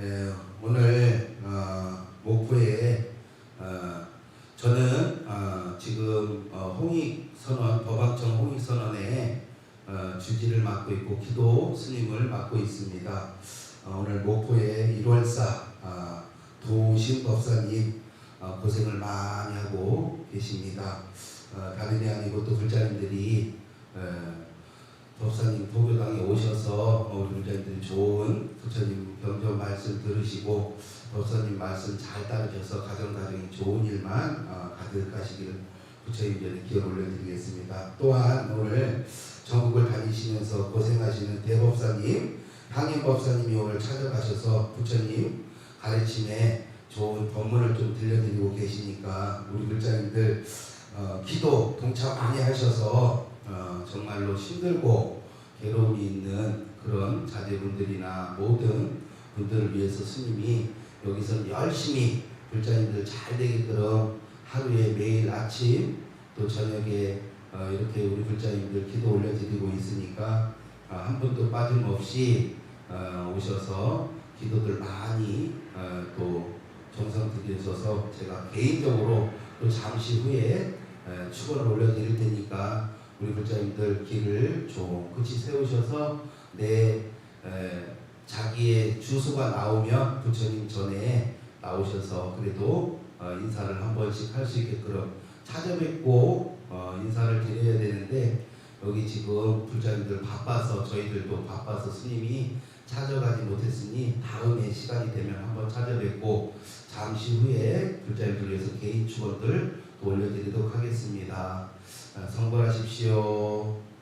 예, 오늘 어, 목포에 어, 저는 어, 지금 어, 홍익선언 법학청 홍익선언에 어, 주지를 맡고 있고 기도 스님을 맡고 있습니다. 어, 오늘 목포에 1월사 어, 도신 법사님 어, 고생을 많이 하고 계십니다. 어, 다름이 아니고 또 불자님들이 어, 법사님 도교당에 오셔서 불자님들이 좋은 부처님 경전 말씀 들으시고 법사님 말씀 잘 따르셔서 가정가정이 좋은 일만 어, 가득하시기를 부처님 전에 기원 올려드리겠습니다. 또한 오늘 전국을 다니시면서 고생하시는 대법사님, 향임법사님이 오늘 찾아가셔서 부처님 가르침에 좋은 법문을 좀 들려드리고 계시니까 우리 불자님들 어, 기도 동참 많이 하셔서 어, 정말로 힘들고 괴로움이 있는 그런 자제분들이나 모든 분들을 위해서 스님이 여기서 열심히 불자님들 잘 되게끔 하루에 매일 아침 또 저녁에 어, 이렇게 우리 불자님들 기도 올려드리고 있으니까 어, 한 분도 빠짐없이 어, 오셔서 기도들 많이 어, 또 정성 들여셔서 제가 개인적으로 또 잠시 후에 에, 축원을 올려드릴 테니까 우리 불자님들 길을 좀 끝이 세우셔서 내 에, 자기의 주소가 나오면 부처님 전에 나오셔서 그래도 어, 인사를 한 번씩 할 수 있게끔 찾아뵙고 어, 인사를 드려야 되는데 여기 지금 불자님들 바빠서 저희들도 바빠서 스님이 찾아가지 못했으니 다음에 시간이 되면 한번 찾아뵙고 잠시 후에 불자님들 위해서 개인 축원들 또 올려드리도록 하겠습니다. 아, 성불하십시오.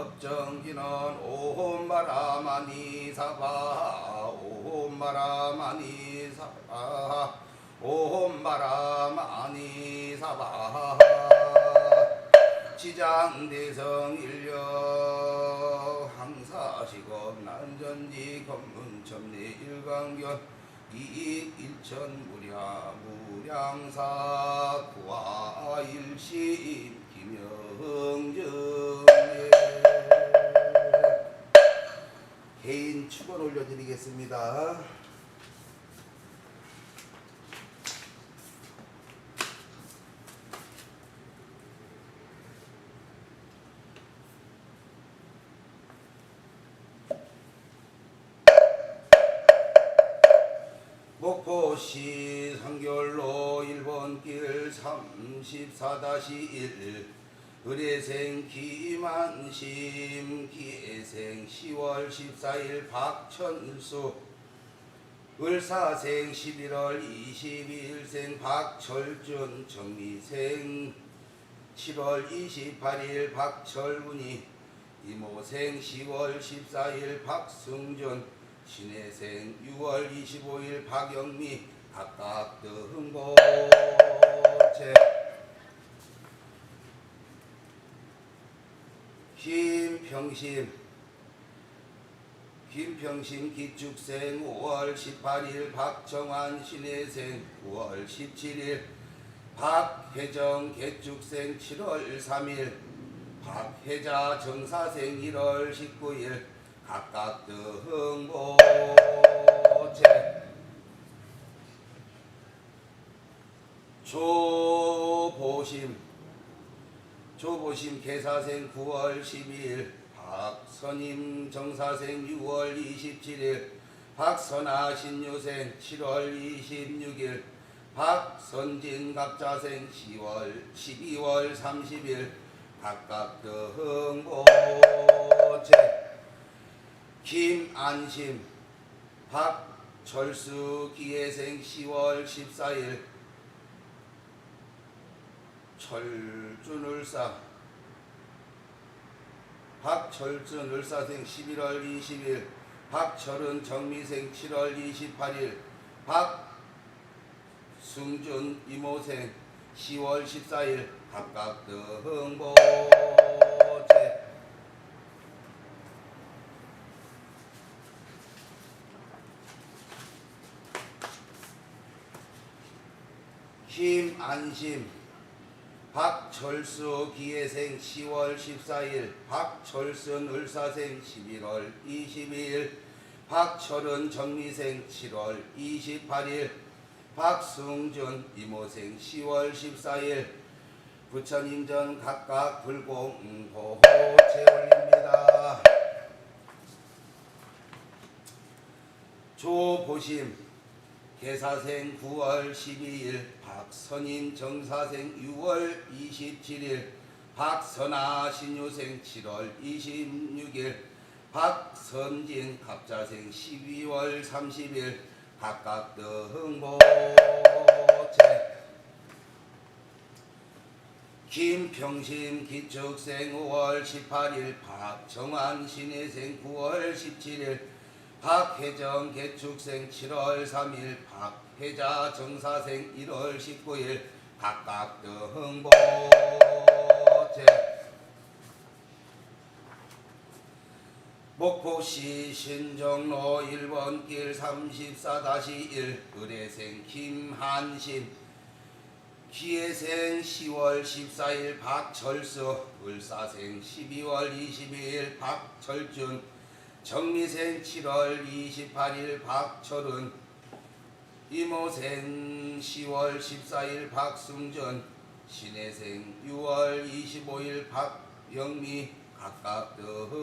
명업정기는 오홈바라마니 사바 오홈바라마니 사바 오홈바라마니 사바. 지장대성 인력 항사시겁 난전지 검문첨리 일광견 이익 일천 무량 무량사 구화 일심 올려드리겠습니다. 목포시 상결로 1번 길 34-1 의례생 김한심 기애생 10월 14일 박천수 을사생 11월 22일생 박철준 정미생 7월 28일 박철훈이 이모생 10월 14일 박승준 신혜생 6월 25일 박영미 각각 등보제 김평심. 김평심 기축생 5월 18일 박정환 신혜생 9월 17일 박혜정 개축생 7월 3일 박혜자 정사생 1월 19일 각각 등보제. 조보심 조보심 개사생 9월 12일 박선임 정사생 6월 27일 박선아 신유생 7월 26일 박선진 갑자생 10월 12월 30일 각각 등보제 김안심 박철수 기예생 10월 14일 철준을사. 박철준 을사생 11월 20일 박철은 정미생 7월 28일 박승준 이모생 10월 14일 각각 등보제. 김안심 박철수 기예생 10월 14일 박철순 을사생 11월 22일 박철은 정미생 7월 28일 박승준 이모생 10월 14일 부처님전 각각 불공보호체 올립니다. 조보심 개사생 9월 12일 박선인 정사생 6월 27일 박선아 신유생 7월 26일 박선진 갑자생 12월 30일 각각 등보제 김평심 기축생 5월 18일 박정환 신혜생 9월 17일 박혜정 개축생 7월 3일 박혜자 정사생 1월 19일 각각 등보제. 목포시 신정로 1번 길 34-1 의례생 김한심 기예생 10월 14일 박철수. 을사생 12월 22일 박철준 정미생 7월 28일 박철은 이모생 10월 14일 박승준 신혜생 6월 25일 박영미 각각 등보제